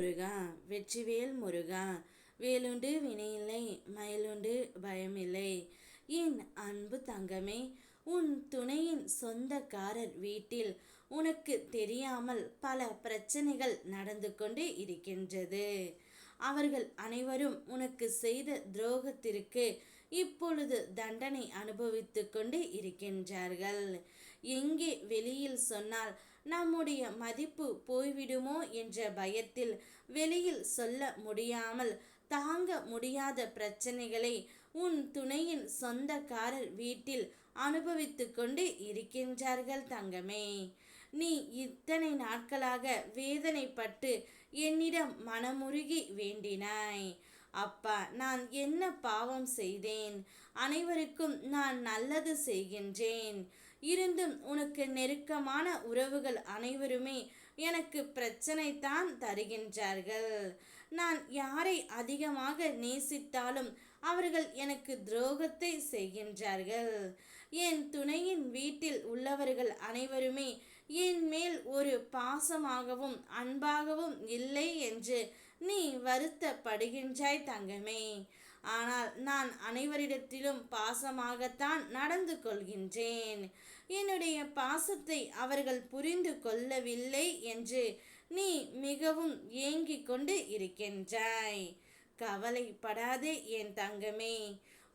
முருகா வெற்றிவேல் முருகா வேலுண்டு வினையில்லை மயிலுண்டு பயமில்லை. என் அன்பு தங்கமே உன் துணையின் சொந்தக்காரர் வீட்டில் உனக்கு தெரியாமல் பல பிரச்சனைகள் நடந்து கொண்டு இருக்கின்றது. அவர்கள் அனைவரும் உனக்கு செய்த துரோகத்திற்கு இப்பொழுது தண்டனை அனுபவித்து கொண்டு இருக்கின்றார்கள். எங்கே வெளியில் சொன்னால் நம்முடைய மதிப்பு போய்விடுமோ என்ற பயத்தில் வெளியில் சொல்ல முடியாமல் தாங்க முடியாத பிரச்சனைகளை உன் துணையின் சொந்தக்காரர் வீட்டில் அனுபவித்து கொண்டு இருக்கின்றார்கள் தங்கமே. நீ இத்தனை நாட்களாக வேதனைப்பட்டு என்னிடம் மனமுருகி வேண்டினாய். அப்பா நான் என்ன பாவம் செய்தேன்? அனைவருக்கும் நான் நல்லது செய்கின்றேன். இருந்தும் உனக்கு நெருக்கமான உறவுகள் அனைவருமே எனக்கு பிரச்சனை தான் தருகின்றார்கள். நான் யாரை அதிகமாக நேசித்தாலும் அவர்கள் எனக்கு துரோகத்தை செய்கின்றார்கள். என் துணையின் வீட்டில் உள்ளவர்கள் அனைவருமே என் மேல் ஒரு பாசமாகவும் அன்பாகவும் இல்லை என்று நீ வருத்தப்படுகின்றாய் தங்கமே. ஆனால் நான் அனைவரிடத்திலும் பாசமாகத்தான் நடந்து கொள்கின்றேன். என்னுடைய பாசத்தை அவர்கள் புரிந்து கொள்ளவில்லை என்று நீ மிகவும் ஏங்கிக் கொண்டு இருக்கின்றாய். கவலைப்படாதே என் தங்கமே.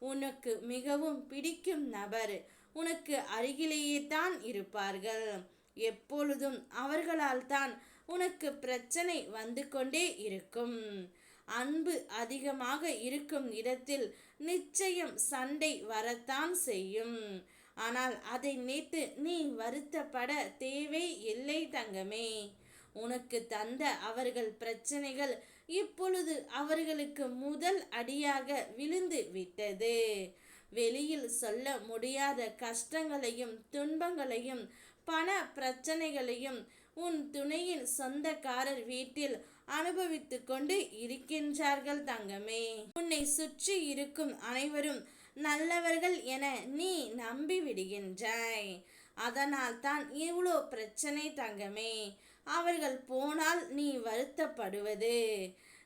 உனக்கு மிகவும் பிடிக்கும் நபர் உனக்கு அருகிலேயே தான் இருப்பார்கள். எப்பொழுதும் அவர்களால் தான் உனக்கு பிரச்சனை வந்து கொண்டே இருக்கும். அன்பு அதிகமாக இருக்கும் இடத்தில் நிச்சயம் சண்டை வரத்தான் செய்யும். ஆனால் அதை நினைத்து நீ வருத்தப்பட தேவை இல்லை தங்கமே. உனக்கு தந்த அவர்கள் பிரச்சனைகள் இப்பொழுது அவர்களுக்கு முதல் அடியாக விழுந்து விட்டது. வெளியில் சொல்ல முடியாத கஷ்டங்களையும் துன்பங்களையும் பண பிரச்சனைகளையும் உன் துணையின் சொந்தக்காரர் வீட்டில் அனுபவித்து கொண்டு இருக்கின்றார்கள் தங்கமே. உன்னை சுற்றி இருக்கும் அனைவரும் நல்லவர்கள் என நீ நம்பி விடுகின்றாய் அதனால் தான் இவ்வளோ பிரச்சனை தங்கமே. அவர்கள் போனால் நீ வருத்தப்படுவது.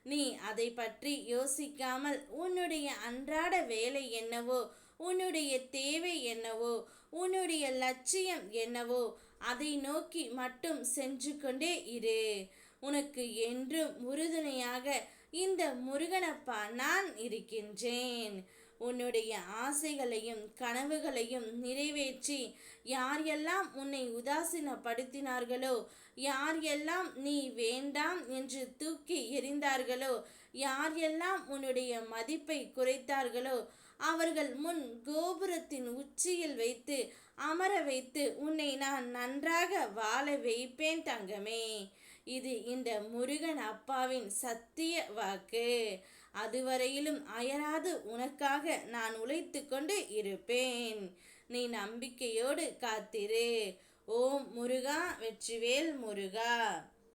நீ அதை பற்றி யோசிக்காமல் உன்னுடைய அன்றாட வேலை என்னவோ உன்னுடைய தேவை என்னவோ உன்னுடைய லட்சியம் என்னவோ அதை நோக்கி மட்டும் சென்று கொண்டே இரு. உனக்கு என்றும் உறுதுணையாக இந்த முருகனப்பா நான் இருக்கின்றேன். உன்னுடைய ஆசைகளையும் கனவுகளையும் நிறைவேற்றி யார் எல்லாம் உன்னை உதாசீனப்படுத்தினார்களோ யார் எல்லாம் நீ வேண்டாம் என்று தூக்கி எறிந்தார்களோ யார் எல்லாம் உன்னுடைய மதிப்பை குறைத்தார்களோ அவர்கள் முன் கோபுரத்தின் உச்சியில் வைத்து அமர வைத்து உன்னை நான் நன்றாக வாழ வைப்பேன் தங்கமே. இது இந்த முருகன் அப்பாவின் சத்திய வாக்கு. அதுவரையிலும் அயராது உனக்காக நான் உழைத்து கொண்டு இருப்பேன். நீ நம்பிக்கையோடு காத்திரு. ஓம் முருகா வெற்றிவேல் முருகா.